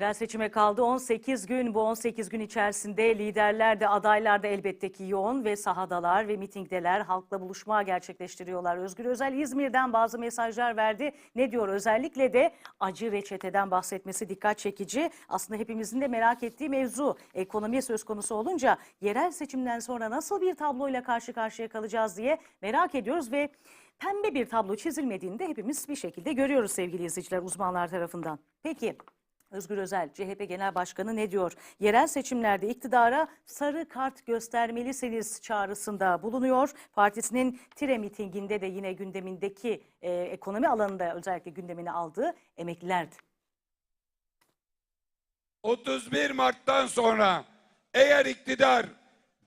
Yerel seçime kaldı 18 gün. Bu 18 gün içerisinde liderler de adaylar da elbette ki yoğun ve sahadalar ve mitingdeler halkla buluşma gerçekleştiriyorlar. Özgür Özel İzmir'den bazı mesajlar verdi. Ne diyor? Özellikle de acı reçeteden bahsetmesi dikkat çekici. Aslında hepimizin de merak ettiği mevzu. Ekonomi söz konusu olunca yerel seçimden sonra nasıl bir tabloyla karşı karşıya kalacağız diye merak ediyoruz ve pembe bir tablo çizilmediğini de hepimiz bir şekilde görüyoruz sevgili izleyiciler uzmanlar tarafından. Peki Özgür Özel, CHP Genel Başkanı ne diyor? Yerel seçimlerde iktidara sarı kart göstermelisiniz çağrısında bulunuyor. Partisinin Tire mitinginde de yine gündemindeki e, ekonomi alanında özellikle gündemini aldığı emeklilerdi. 31 Mart'tan sonra eğer iktidar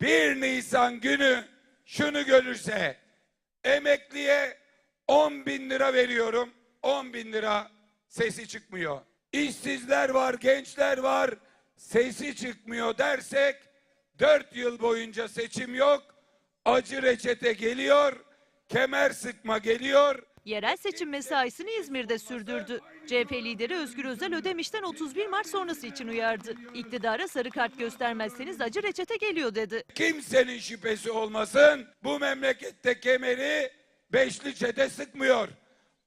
1 Nisan günü şunu görürse emekliye 10 bin lira veriyorum 10 bin lira sesi çıkmıyor. İşsizler var gençler var sesi çıkmıyor dersek 4 yıl boyunca seçim yok acı reçete geliyor kemer sıkma geliyor Yerel seçim mesaisini İzmir'de sürdürdü. CHP lideri Özgür Özel Ödemiş'ten 31 Mart sonrası için uyardı. İktidara sarı kart göstermezseniz acı reçete geliyor dedi. Kimsenin şüphesi olmasın bu memlekette kemeri beşli çete sıkmıyor.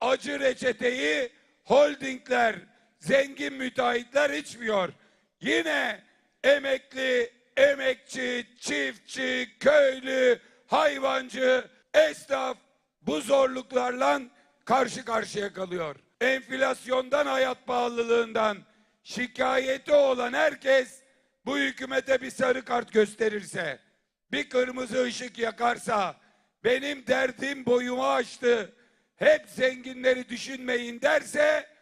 Acı reçeteyi holdingler, zengin müteahhitler içmiyor. Yine emekli, emekçi, çiftçi, köylü, hayvancı, esnaf bu zorluklarla karşı karşıya kalıyor. Enflasyondan, hayat pahalılığından şikayeti olan herkes bu hükümete bir sarı kart gösterirse, bir kırmızı ışık yakarsa, benim derdim boyumu aştı, hep zenginleri düşünmeyin derse,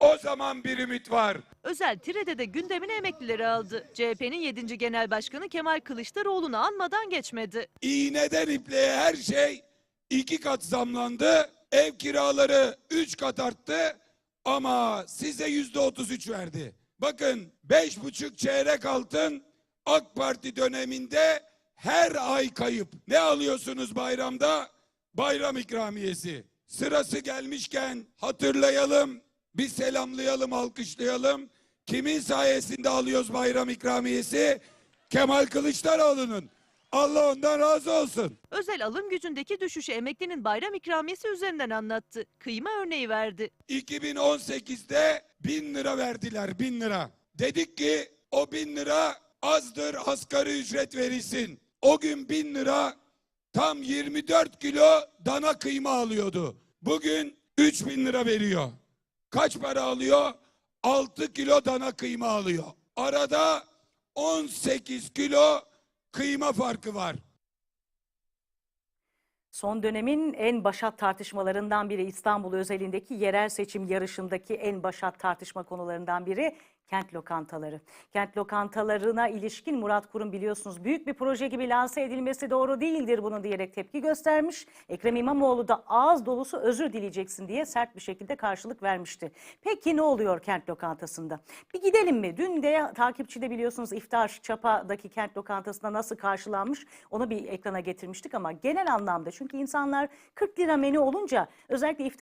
o zaman bir ümit var. Özel Tire'de de gündemine emeklileri aldı. CHP'nin 7. Genel Başkanı Kemal Kılıçdaroğlu'nu anmadan geçmedi. İğneden ipliğe her şey iki kat zamlandı. Ev kiraları üç kat arttı ama size yüzde otuz üç verdi. Bakın beş buçuk çeyrek altın AK Parti döneminde her ay kayıp. Ne alıyorsunuz bayramda? Bayram ikramiyesi. Sırası gelmişken hatırlayalım, bir selamlayalım, alkışlayalım. Kimin sayesinde alıyoruz bayram ikramiyesi? Kemal Kılıçdaroğlu'nun. Allah ondan razı olsun. Özel alım gücündeki düşüşü emeklinin bayram ikramiyesi üzerinden anlattı. Kıyma örneği verdi. 2018'de bin lira verdiler bin lira. Dedik ki o bin lira azdır asgari ücret verilsin. O gün bin lira tam 24 kilo dana kıyma alıyordu. Bugün 3 bin lira veriyor. Kaç para alıyor? 6 kilo dana kıyma alıyor. Arada 18 kilo kıyma farkı var. Son dönemin en başat tartışmalarından biri İstanbul özelindeki yerel seçim yarışındaki en başat tartışma konularından biri kent lokantaları. Kent lokantalarına ilişkin Murat Kurum biliyorsunuz büyük bir proje gibi lanse edilmesi doğru değildir bunu diyerek tepki göstermiş. Ekrem İmamoğlu da ağız dolusu özür dileyeceksin diye sert bir şekilde karşılık vermişti. Peki ne oluyor kent lokantasında? Bir gidelim mi? Dün de takipçide biliyorsunuz iftar Çapa'daki kent lokantasında nasıl karşılanmış onu bir ekrana getirmiştik ama genel anlamda çünkü insanlar 40 lira menü olunca özellikle iftar